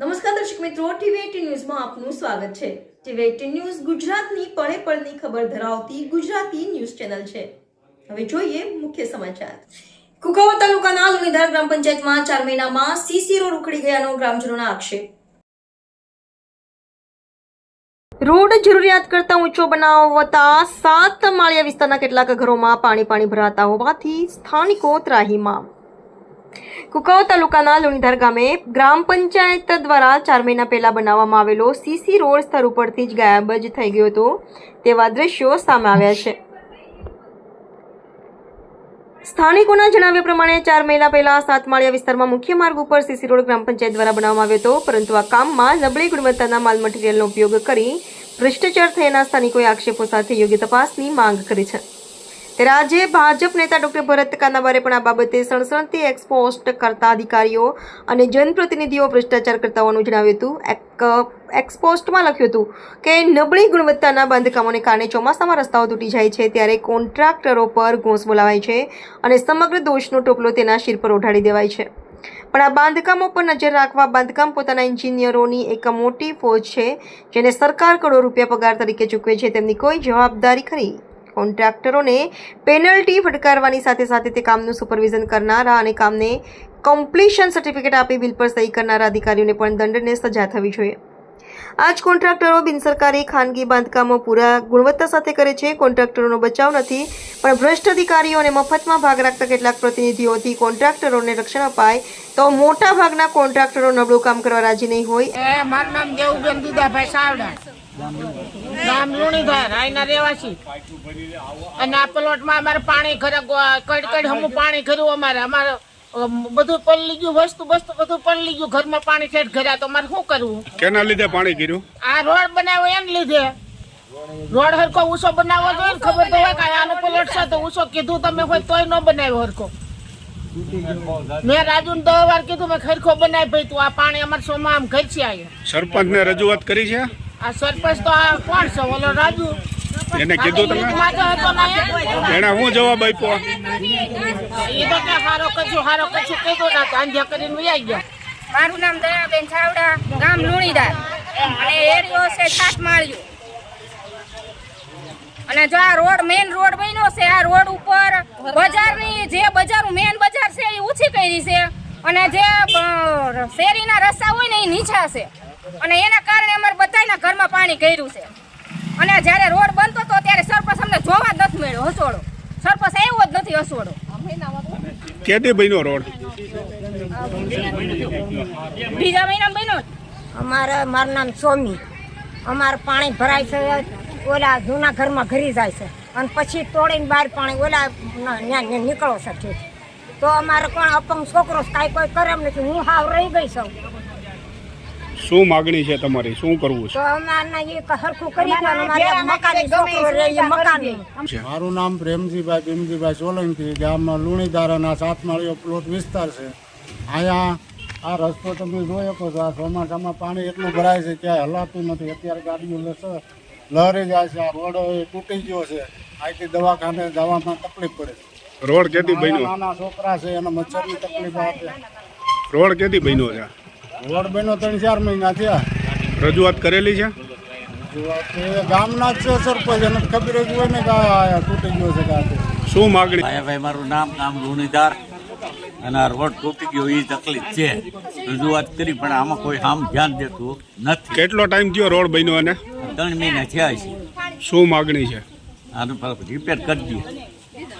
નમસ્કાર દર્શક મિત્રો ટીવી ન્યૂઝમાં આપનું સ્વાગત છે. ટીવી એટીન ન્યૂઝ ગુજરાતની પળે પળની ખબર ધરાવતી ગુજરાતી ન્યૂઝ ચેનલ છે. હવે જોઈએ મુખ્ય સમાચાર. કુકાવા તાલુકાના લુણીધાર ગ્રામ પંચાયતમાં ચાર મહિનામાં સીસી રોડ ઉખડી ગયાનો ગ્રામજનોના આક્ષેપ. રોડ જરૂરિયાત કરતા ઊંચો બનાવતા સાત માળિયા વિસ્તારના કેટલાક ઘરોમાં પાણી પાણી ભરાતા હોવાથી સ્થાનિકો ત્રાહીમાં કુકાઓ તાલુકાના લુણીધર ગામે ગ્રામ પંચાયત દ્વારા ચાર મહિના પહેલાં બનાવવામાં આવેલો સીસી રોડ સ્તર ઉપરથી જ ગાયબ જ થઈ ગયો હતો. તેવા દ્રશ્યો સામે આવ્યા છે. સ્થાનિકોના જણાવ્યા પ્રમાણે ચાર મહિના પહેલા સાતમાળિયા વિસ્તારમાં મુખ્ય માર્ગ ઉપર સીસી રોડ ગ્રામ પંચાયત દ્વારા બનાવવામાં આવ્યો હતો. પરંતુ આ કામમાં નબળી ગુણવત્તાના માલ મટીરિયલનો ઉપયોગ કરી ભ્રષ્ટાચાર થયાના સ્થાનિકોએ આક્ષેપો સાથે યોગ્ય તપાસની માંગ કરી છે. આજે ભાજપ નેતા ડોક્ટર ભરત કાનાવારે પણ આ બાબતે સણસણતી એક્સપોસ્ટ કરતા અધિકારીઓ અને જનપ્રતિનિધિઓ ભ્રષ્ટાચાર કરતા હોવાનું જણાવ્યું હતું. એક એક્સપોસ્ટમાં લખ્યું હતું કે નબળી ગુણવત્તાના બાંધકામોને કારણે ચોમાસામાં રસ્તાઓ તૂટી જાય છે ત્યારે કોન્ટ્રાક્ટરો પર ઘોંસ બોલાવાય છે અને સમગ્ર દોષનો ટોપલો તેના શિર પર ઓઢાડી દેવાય છે. પણ આ બાંધકામો પર નજર રાખવા બાંધકામ પોતાના એન્જિનિયરોની એક મોટી ફોજ છે જેને સરકાર કરોડો રૂપિયા પગાર તરીકે ચૂકવે છે. તેમની કોઈ જવાબદારી ખરી? કોન્ટ્રાક્ટરોને પેનલ્ટી ફટકારવાની સાથે સાથે તે કામનું સુપરવિઝન કરનારા અને કામને કમ્પ્લીશન સર્ટિફિકેટ આપી બિલ પર સહી કરનારા અધિકારીઓને પણ દંડને સજા થવી જોઈએ. આ જ કોન્ટ્રાક્ટરો બિનસરકારી ખાનગી બાંધકામો પૂરા ગુણવત્તા સાથે કરે છે. કોન્ટ્રાક્ટરોનો બચાવ નથી, પણ ભ્રષ્ટ અધિકારીઓને મફતમાં ભાગ રાખતા કેટલાક પ્રતિનિધિઓથી કોન્ટ્રાક્ટરોને રક્ષણ અપાય તો મોટા ભાગના કોન્ટ્રાક્ટરો નબળું કામ કરવા રાજી નહીં હોય. મારું નામ દેવગન દીદાભાઈ સાવડા. ગામ લુણીધાર આઈના રહેવાસી. અને આ પ્લોટમાં અમારે પાણી ઘરે કડ કડ હમું પાણી કર્યું અમારે. અમારે બધું પલળી ગયું વસ્તુ વસ્તુ બધું પલળી ગયું. ઘરમાં પાણી ઠેઠ ઘરે તો અમારે શું કરવું? કેના લીધે પાણી કર્યું? આ રોડ બનાવ્યો એને લીધે. રોડ હરકો ઊંચો બનાવવો જોઈએ ને ખબર તો હોય કે આનો પ્લોટ છે તો ઊંચો કીધું તમે હોય તોય ન બનાવ્યો હરકો મેં રાજુ ને દવા વાર કીધું મેં ખરખો બનાવી ભાઈ તું આ પાણી અમારે સોમાં આમ ઘર છે સરપંચ ને રજૂઆત કરી છે? આ સરપંચ તો આ કોણ છે? ઓલો રાજુ? એને કીધું તમે? માથે હતો ને અહીંયા? એને શું જવાબ આપ્યો? એ તો કે હારો કશું હારો કશું કીધું ના આંધ્યા કરીને વહી ગયા. મારું નામ દયાબેન છાવડા ગામ લુણીદાર. અને એરિયો છે સાત માળ્યું અને જો આ રોડ મેઇન રોડ બન્યો છે આ રોડ ઉપર બજારની જે બજાર મેઇન બજાર છે એ ઊંચી કરી છે. અને જે શેરીના રસ્તા હોય ને એ નીચા છે. અને એના કારણે અમારે બધાના ઘરમાં પાણી ગયું છે. અને જ્યારે રોડ બનતો હતો ત્યારે સરપંચ અમને જોવા જ નથી મળ્યો હસોડો. સરપંચ આવ્યો જ નથી હસોડો. કેદી બન્યો રોડ? બીજા મહિનામાં બન્યો અમારે મારું નામ સોમી. અમારે પાણી ભરાય છે ઓલા જૂના ઘરમાં ઘરી જાય છે. અને પછી તોડીને બહાર પાણી ઓલા નીકળો છે. તો અમારે કોણ અપંગ છોકરો કાંઈ કોઈ કરે એમ નથી. હું હાવ રહી ગઈ છું. શું માગણી છે તમારી? શું કરવું છે? મારું નામ પ્રેમજીભાઈ ભીમજીભાઈ સોલંકી ગામમાં લુણીધારાના સાતમાળીઓ પ્લોટ વિસ્તાર છે. અહીંયા આ રસ્તો તમે જોઈ શકો છો. આ ચોમાસામાં પાણી એટલું ભરાય છે ક્યાંય હલાતું નથી. અત્યારે ગાડીઓ લસ લહેરી જાય છે. આ રોડ હવે તૂટી ગયો છે. અહીંથી દવાખાને જવામાં તકલીફ પડે છે. રોડ કેદી બન્યો? નાના છોકરા છે. એને મચ્છરની તકલીફ આપે. રોડ કેદી બન્યો છે? રોડ બન્યો ત્રણ ચાર મહિના થયા. રજૂઆત કરેલી છે? ગામના જ છે સરપંચ એને ખબર જ હોય ને કે તૂટી ગયો છે કાંઈ શું માગણી? ભાઈ ભાઈ મારું નામ નામ લુણીદાર અને આ રોડ તૂટી ગયો એ તકલીફ છે. રજૂઆત કરી પણ આમાં કોઈ આમ ધ્યાન દેતું નથી. કેટલો ટાઈમ થયો રોડ બન્યો અને? ત્રણ મહિના થયા છે. શું માગણી છે? આનું રિપેર કરી દઈએ.